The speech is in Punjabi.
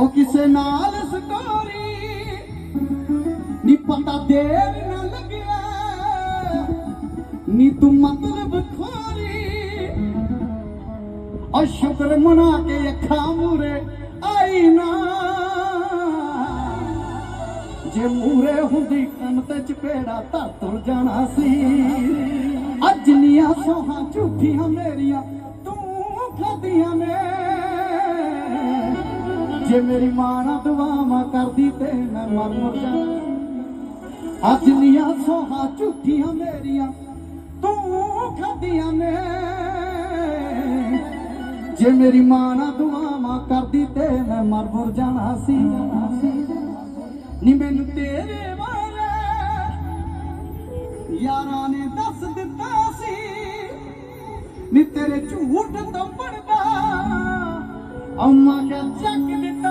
ਉਹ ਕਿਸੇ ਨਾਲ ਸਟੋਰੀ ਨੀ ਪਤਾ ਦੇਰ ਨਾ ਲੱਗਿਆ। ਨੀ ਤੂੰ ਮਤਲਬ ਖੋਰੀ ਔ ਸ਼ੁਕਰ ਮਨਾ ਕੇ ਅੱਖਾਂ ਮੂਰੇ ਆਈ ਨਾ। ਜੇ ਮੂਰੇ ਹੁੰਦੀ ਕੰਨ ਤੇ ਚਪੇੜਾ ਤਾਂ ਤੁਰ ਜਾਣਾ ਸੀ। ਅੱਜ ਨੀਆਂ ਸੋਹਾਂ ਝੂਠੀਆਂ ਮੇਰੀਆਂ, ਤੂੰ ਖਾਦੀਆਂ ਜੇ ਮੇਰੀ ਮਾਂ ਨਾ ਦੁਆਵਾਂ ਕਰਦੀ ਤੇ ਮੈਂ ਮਰ ਮੁਰ ਜਾਣਾ ਅੱਜ ਨੀਆਂ ਸੋਹਾਂ ਝੂਠੀਆਂ ਮੇਰੀਆਂ ਤੂੰ ਖਾਦੀਆਂ ਨੇ। ਜੇ ਮੇਰੀ ਮਾਂ ਨਾ ਦੁਆਵਾਂ ਕਰਦੀ ਤੇ ਮੈਂ ਮਰ ਮੁਰ ਜਾਣਾ ਸੀ। ਨੀ ਮੈਨੂੰ ਤੇਰੇ ਬਾਰੇ ਯਾਰਾਂ ਨੇ ਦੱਸ ਦਿੱਤਾ ਸੀ। ਨੀ ਤੇਰੇ ਝੂਠ ਤਾਂ ਬਣਦਾ Oh my God,